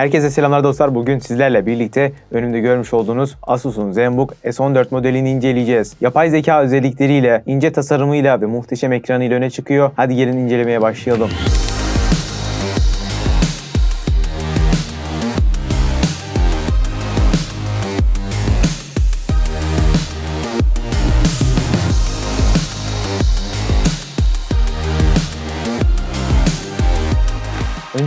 Herkese selamlar dostlar. Bugün sizlerle birlikte önümde görmüş olduğunuz Asus'un ZenBook S14 modelini inceleyeceğiz. Yapay zeka özellikleriyle, ince tasarımıyla ve muhteşem ekranıyla öne çıkıyor. Hadi gelin incelemeye başlayalım.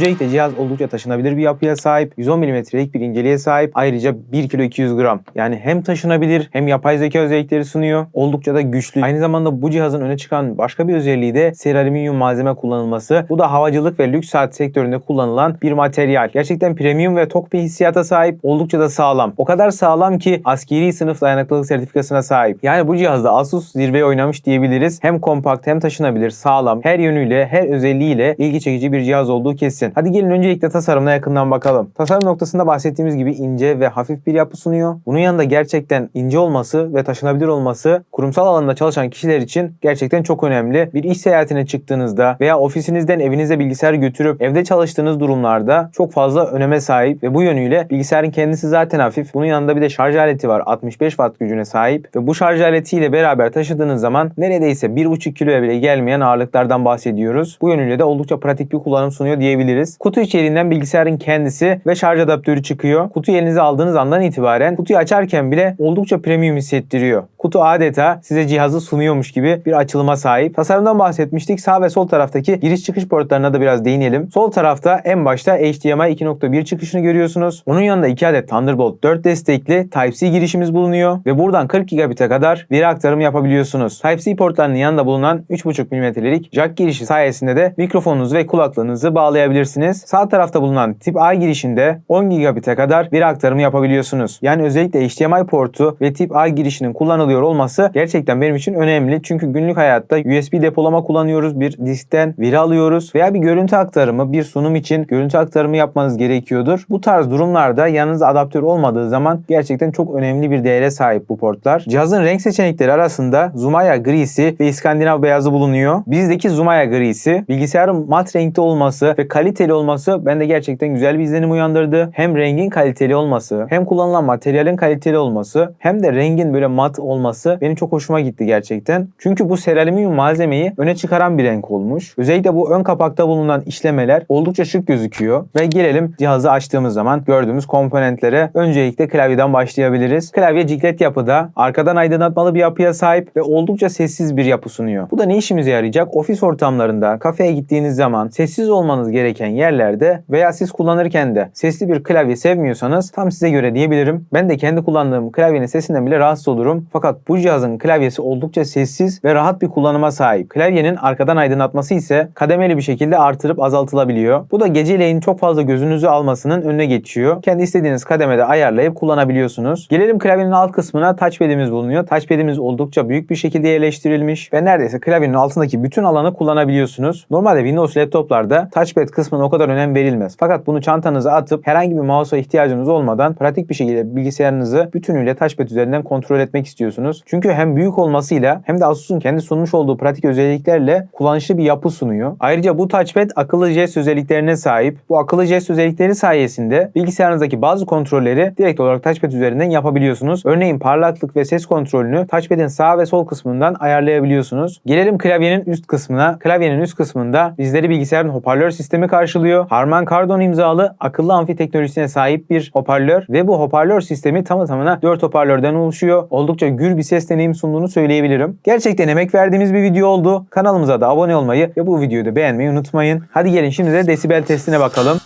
Öncelikle cihaz oldukça taşınabilir bir yapıya sahip. 110 mm'lik bir inceliğe sahip. Ayrıca 1 kilo 200 gram. Yani hem taşınabilir hem yapay zeka özellikleri sunuyor. Oldukça da güçlü. Aynı zamanda bu cihazın öne çıkan başka bir özelliği de seri alüminyum malzeme kullanılması. Bu da havacılık ve lüks saat sektöründe kullanılan bir materyal. Gerçekten premium ve tok bir hissiyata sahip. Oldukça da sağlam. O kadar sağlam ki askeri sınıf dayanıklılık sertifikasına sahip. Yani bu cihazda Asus zirveye oynamış diyebiliriz. Hem kompakt hem taşınabilir, sağlam, her yönüyle, her özelliğiyle ilgi çekici bir cihaz olduğu kesin. Hadi gelin öncelikle tasarımına yakından bakalım. Tasarım noktasında bahsettiğimiz gibi ince ve hafif bir yapı sunuyor. Bunun yanında gerçekten ince olması ve taşınabilir olması kurumsal alanda çalışan kişiler için gerçekten çok önemli. Bir iş seyahatine çıktığınızda veya ofisinizden evinize bilgisayar götürüp evde çalıştığınız durumlarda çok fazla öneme sahip ve bu yönüyle bilgisayarın kendisi zaten hafif. Bunun yanında bir de şarj aleti var. 65 watt gücüne sahip ve bu şarj aletiyle beraber taşıdığınız zaman neredeyse 1,5 kiloya bile gelmeyen ağırlıklardan bahsediyoruz. Bu yönüyle de oldukça pratik bir kullanım sunuyor diyebiliriz. Kutu içeriğinden bilgisayarın kendisi ve şarj adaptörü çıkıyor. Kutuyu elinize aldığınız andan itibaren kutuyu açarken bile oldukça premium hissettiriyor. Kutu adeta size cihazı sunuyormuş gibi bir açılıma sahip. Tasarımdan bahsetmiştik. Sağ ve sol taraftaki giriş çıkış portlarına da biraz değinelim. Sol tarafta en başta HDMI 2.1 çıkışını görüyorsunuz. Onun yanında 2 adet Thunderbolt 4 destekli Type-C girişimiz bulunuyor ve buradan 40 gigabit'e kadar veri aktarımı yapabiliyorsunuz. Type-C portlarının yanında bulunan 3.5 mm'lik jack girişi sayesinde de mikrofonunuzu ve kulaklığınızı bağlayabilirsiniz. Sağ tarafta bulunan tip A girişinde 10 gigabit'e kadar veri aktarımı yapabiliyorsunuz. Yani özellikle HDMI portu ve tip A girişinin kullanılıyor olması gerçekten benim için önemli. Çünkü günlük hayatta USB depolama kullanıyoruz. Bir diskten veri alıyoruz veya bir görüntü aktarımı, bir sunum için görüntü aktarımı yapmanız gerekiyordur. Bu tarz durumlarda yanınızda adaptör olmadığı zaman gerçekten çok önemli bir değere sahip bu portlar. Cihazın renk seçenekleri arasında Zumaya grisi ve İskandinav beyazı bulunuyor. Bizdeki Zumaya grisi bilgisayarın mat renkte olması ve kaliteli olması bende gerçekten güzel bir izlenim uyandırdı. Hem rengin kaliteli olması, hem kullanılan materyalin kaliteli olması, hem de rengin böyle mat olması benim çok hoşuma gitti gerçekten. Çünkü bu seralüminyum malzemeyi öne çıkaran bir renk olmuş. Özellikle bu ön kapakta bulunan işlemeler oldukça şık gözüküyor. Ve gelelim cihazı açtığımız zaman gördüğümüz komponentlere. Öncelikle klavyeden başlayabiliriz. Klavye ciklet yapıda, arkadan aydınlatmalı bir yapıya sahip ve oldukça sessiz bir yapı sunuyor. Bu da ne işimize yarayacak? Ofis ortamlarında, kafeye gittiğiniz zaman sessiz olmanız gereken yerlerde veya siz kullanırken de sesli bir klavye sevmiyorsanız tam size göre diyebilirim. Ben de kendi kullandığım klavyenin sesinden bile rahatsız olurum. Fakat bu cihazın klavyesi oldukça sessiz ve rahat bir kullanıma sahip. Klavyenin arkadan aydınlatması ise kademeli bir şekilde artırıp azaltılabiliyor. Bu da geceleyin çok fazla gözünüzü almasının önüne geçiyor. Kendi istediğiniz kademede ayarlayıp kullanabiliyorsunuz. Gelelim klavyenin alt kısmına touchpad'imiz bulunuyor. Touchpad'imiz oldukça büyük bir şekilde yerleştirilmiş ve neredeyse klavyenin altındaki bütün alanı kullanabiliyorsunuz. Normalde Windows laptoplarda touchpad kısmına o kadar önem verilmez. Fakat bunu çantanıza atıp herhangi bir mouse'a ihtiyacınız olmadan pratik bir şekilde bilgisayarınızı bütünüyle touchpad üzerinden kontrol etmek istiyorsunuz. Çünkü hem büyük olmasıyla hem de Asus'un kendi sunmuş olduğu pratik özelliklerle kullanışlı bir yapı sunuyor. Ayrıca bu touchpad akıllı jest özelliklerine sahip. Bu akıllı jest özellikleri sayesinde bilgisayarınızdaki bazı kontrolleri direkt olarak touchpad üzerinden yapabiliyorsunuz. Örneğin parlaklık ve ses kontrolünü touchpad'in sağ ve sol kısmından ayarlayabiliyorsunuz. Gelelim klavyenin üst kısmına. Klavyenin üst kısmında bizleri bilgisayarın hoparlör sistemi karşılıyor. Harman Kardon imzalı akıllı amfi teknolojisine sahip bir hoparlör ve bu hoparlör sistemi tamı tamına 4 hoparlörden oluşuyor. Oldukça gür bir ses deneyimi sunduğunu söyleyebilirim. Gerçekten emek verdiğimiz bir video oldu. Kanalımıza da abone olmayı ve bu videoyu da beğenmeyi unutmayın. Hadi gelin şimdi de desibel testine bakalım.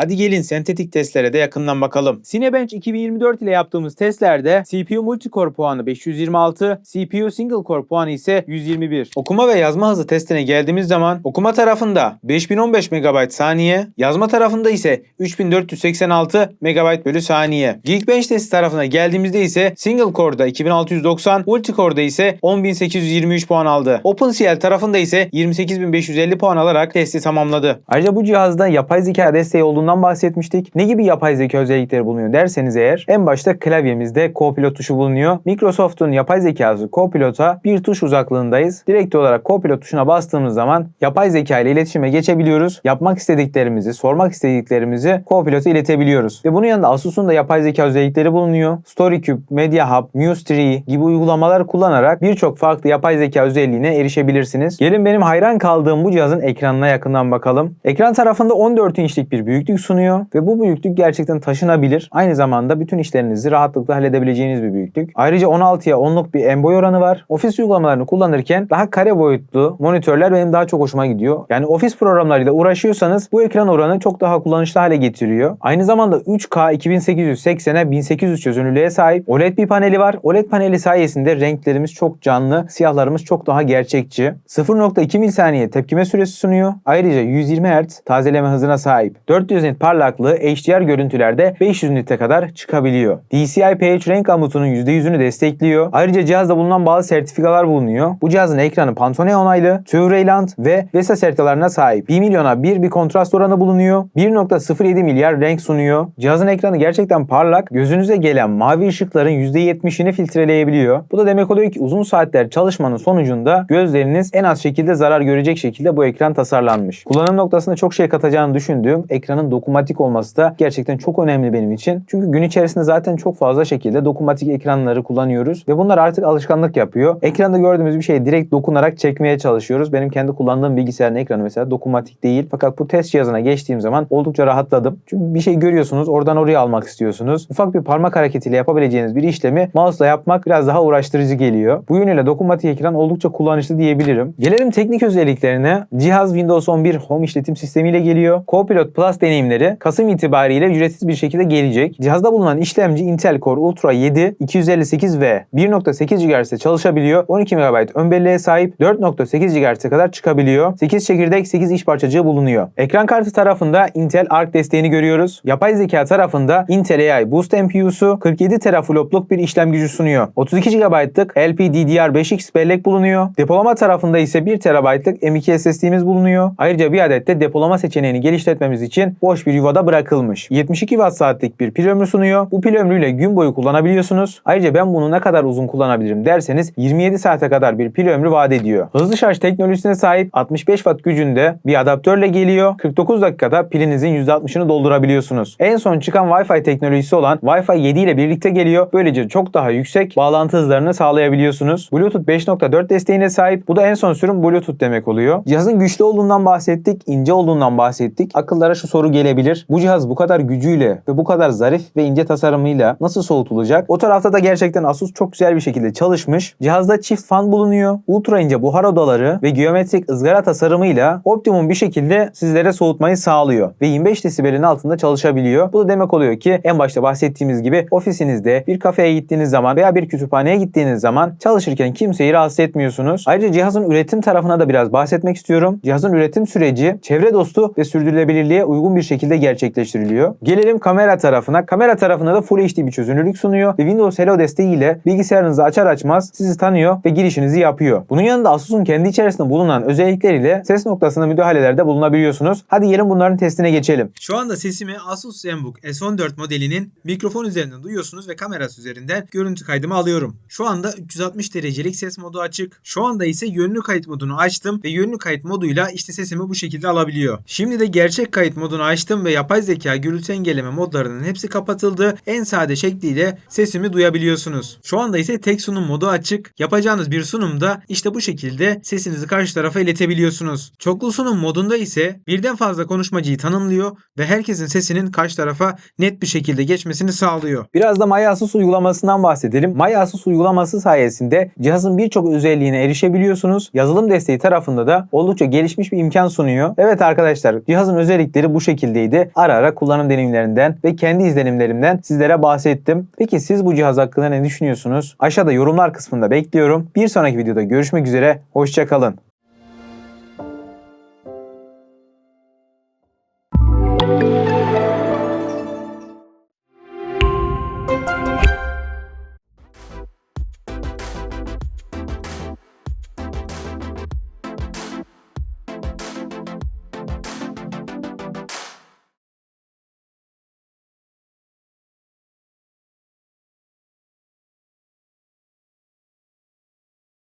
Hadi gelin sentetik testlere de yakından bakalım. Cinebench 2024 ile yaptığımız testlerde CPU multicore puanı 526, CPU single core puanı ise 121. Okuma ve yazma hızı testine geldiğimiz zaman okuma tarafında 5015 MB saniye, yazma tarafında ise 3486 MB bölü saniye. Geekbench testi tarafına geldiğimizde ise single core'da 2690, multicore'da ise 10823 puan aldı. OpenCL tarafında ise 28550 puan alarak testi tamamladı. Ayrıca bu cihazda yapay zeka desteği olduğundan olduğundan bahsetmiştik. Ne gibi yapay zeka özellikleri bulunuyor derseniz eğer en başta klavyemizde Copilot tuşu bulunuyor. Microsoft'un yapay zekası Copilot'a bir tuş uzaklığındayız. Direkt olarak Copilot tuşuna bastığımız zaman yapay zeka ile iletişime geçebiliyoruz. Yapmak istediklerimizi, sormak istediklerimizi Copilot'a iletebiliyoruz. Ve bunun yanında Asus'un da yapay zeka özellikleri bulunuyor. StoryCube, Media Hub, Muse3 gibi uygulamalar kullanarak birçok farklı yapay zeka özelliğine erişebilirsiniz. Gelin benim hayran kaldığım bu cihazın ekranına yakından bakalım. Ekran tarafında 14 inçlik bir büyüklük sunuyor ve bu büyüklük gerçekten taşınabilir. Aynı zamanda bütün işlerinizi rahatlıkla halledebileceğiniz bir büyüklük. Ayrıca 16'ya 10'luk bir en boy oranı var. Ofis uygulamalarını kullanırken daha kare boyutlu monitörler benim daha çok hoşuma gidiyor. Yani ofis programlarıyla uğraşıyorsanız bu ekran oranı çok daha kullanışlı hale getiriyor. Aynı zamanda 3K 2880'e 1800 çözünürlüğe sahip OLED bir paneli var. OLED paneli sayesinde renklerimiz çok canlı, siyahlarımız çok daha gerçekçi. 0.2 milisaniye tepkime süresi sunuyor. Ayrıca 120 Hz tazeleme hızına sahip. 400 nit parlaklığı HDR görüntülerde 500 nite kadar çıkabiliyor. DCI-P3 renk amutunun %100'ünü destekliyor. Ayrıca cihazda bulunan bazı sertifikalar bulunuyor. Bu cihazın ekranı Pantone onaylı, TÜV Reyland ve VESA sertifikalarına sahip. 1 milyona 1 bir kontrast oranı bulunuyor. 1.07 milyar renk sunuyor. Cihazın ekranı gerçekten parlak. Gözünüze gelen mavi ışıkların %70'ini filtreleyebiliyor. Bu da demek oluyor ki uzun saatler çalışmanın sonucunda gözleriniz en az şekilde zarar görecek şekilde bu ekran tasarlanmış. Kullanım noktasında çok şey katacağını düşündüğüm ekranın dokunmatik olması da gerçekten çok önemli benim için. Çünkü gün içerisinde zaten çok fazla şekilde dokunmatik ekranları kullanıyoruz ve bunlar artık alışkanlık yapıyor. Ekranda gördüğümüz bir şeyi direkt dokunarak çekmeye çalışıyoruz. Benim kendi kullandığım bilgisayarın ekranı mesela dokunmatik değil. Fakat bu test cihazına geçtiğim zaman oldukça rahatladım. Çünkü bir şey görüyorsunuz, oradan oraya almak istiyorsunuz. Ufak bir parmak hareketiyle yapabileceğiniz bir işlemi mouse'la yapmak biraz daha uğraştırıcı geliyor. Bu yönüyle dokunmatik ekran oldukça kullanışlı diyebilirim. Gelelim teknik özelliklerine. Cihaz Windows 11 Home işletim sistemiyle geliyor. Copilot Plus deneyimleri Kasım itibariyle ücretsiz bir şekilde gelecek. Cihazda bulunan işlemci Intel Core Ultra 7 258V 1.8 GHz'de çalışabiliyor. 12 MB ön belleğe sahip 4.8 GHz'e kadar çıkabiliyor. 8 çekirdek 8 iş parçacığı bulunuyor. Ekran kartı tarafında Intel Arc desteğini görüyoruz. Yapay zeka tarafında Intel AI Boost NPU'su 47 teraflopluk bir işlem gücü sunuyor. 32 GB'lık LPDDR5X bellek bulunuyor. Depolama tarafında ise 1 TB'lık M.2 SSD'miz bulunuyor. Ayrıca bir adet de depolama seçeneğini geliştirmemiz için boş bir yuvada bırakılmış. 72 Watt saatlik bir pil ömrü sunuyor. Bu pil ömrüyle gün boyu kullanabiliyorsunuz. Ayrıca ben bunu ne kadar uzun kullanabilirim derseniz 27 saate kadar bir pil ömrü vaat ediyor. Hızlı şarj teknolojisine sahip 65 Watt gücünde bir adaptörle geliyor. 49 dakikada pilinizin %60'ını doldurabiliyorsunuz. En son çıkan Wi-Fi teknolojisi olan Wi-Fi 7 ile birlikte geliyor. Böylece çok daha yüksek bağlantı hızlarını sağlayabiliyorsunuz. Bluetooth 5.4 desteğine sahip. Bu da en son sürüm Bluetooth demek oluyor. Cihazın güçlü olduğundan bahsettik, ince olduğundan bahsettik. Akıllara şu soru gelebilir. Bu cihaz bu kadar gücüyle ve bu kadar zarif ve ince tasarımıyla nasıl soğutulacak? O tarafta da gerçekten Asus çok güzel bir şekilde çalışmış. Cihazda çift fan bulunuyor. Ultra ince buhar odaları ve geometrik ızgara tasarımıyla optimum bir şekilde sizlere soğutmayı sağlıyor. Ve 25 desibelin altında çalışabiliyor. Bu da demek oluyor ki en başta bahsettiğimiz gibi ofisinizde bir kafeye gittiğiniz zaman veya bir kütüphaneye gittiğiniz zaman çalışırken kimseyi rahatsız etmiyorsunuz. Ayrıca cihazın üretim tarafına da biraz bahsetmek istiyorum. Cihazın üretim süreci çevre dostu ve sürdürülebilirliğe uygun bir şekilde gerçekleştiriliyor. Gelelim kamera tarafına. Kamera tarafında da Full HD bir çözünürlük sunuyor ve Windows Hello desteğiyle bilgisayarınızı açar açmaz sizi tanıyor ve girişinizi yapıyor. Bunun yanında Asus'un kendi içerisinde bulunan özellikleriyle ses noktasında müdahalelerde bulunabiliyorsunuz. Hadi gelin bunların testine geçelim. Şu anda sesimi Asus ZenBook S14 modelinin mikrofon üzerinden duyuyorsunuz ve kamerası üzerinden görüntü kaydımı alıyorum. Şu anda 360 derecelik ses modu açık. Şu anda ise yönlü kayıt modunu açtım ve yönlü kayıt moduyla işte sesimi bu şekilde alabiliyor. Şimdi de gerçek kayıt modunu açtım ve yapay zeka gürültü engelleme modlarının hepsi kapatıldı. En sade şekliyle sesimi duyabiliyorsunuz. Şu anda ise tek sunum modu açık. Yapacağınız bir sunumda işte bu şekilde sesinizi karşı tarafa iletebiliyorsunuz. Çoklu sunum modunda ise birden fazla konuşmacıyı tanımlıyor ve herkesin sesinin karşı tarafa net bir şekilde geçmesini sağlıyor. Biraz da Maya Asus uygulamasından bahsedelim. Maya Asus uygulaması sayesinde cihazın birçok özelliğine erişebiliyorsunuz. Yazılım desteği tarafında da oldukça gelişmiş bir imkan sunuyor. Evet arkadaşlar cihazın özellikleri bu şekildeydi. Ara ara kullanım deneyimlerinden ve kendi izlenimlerimden sizlere bahsettim. Peki siz bu cihaz hakkında ne düşünüyorsunuz? Aşağıda yorumlar kısmında bekliyorum. Bir sonraki videoda görüşmek üzere. Hoşçakalın.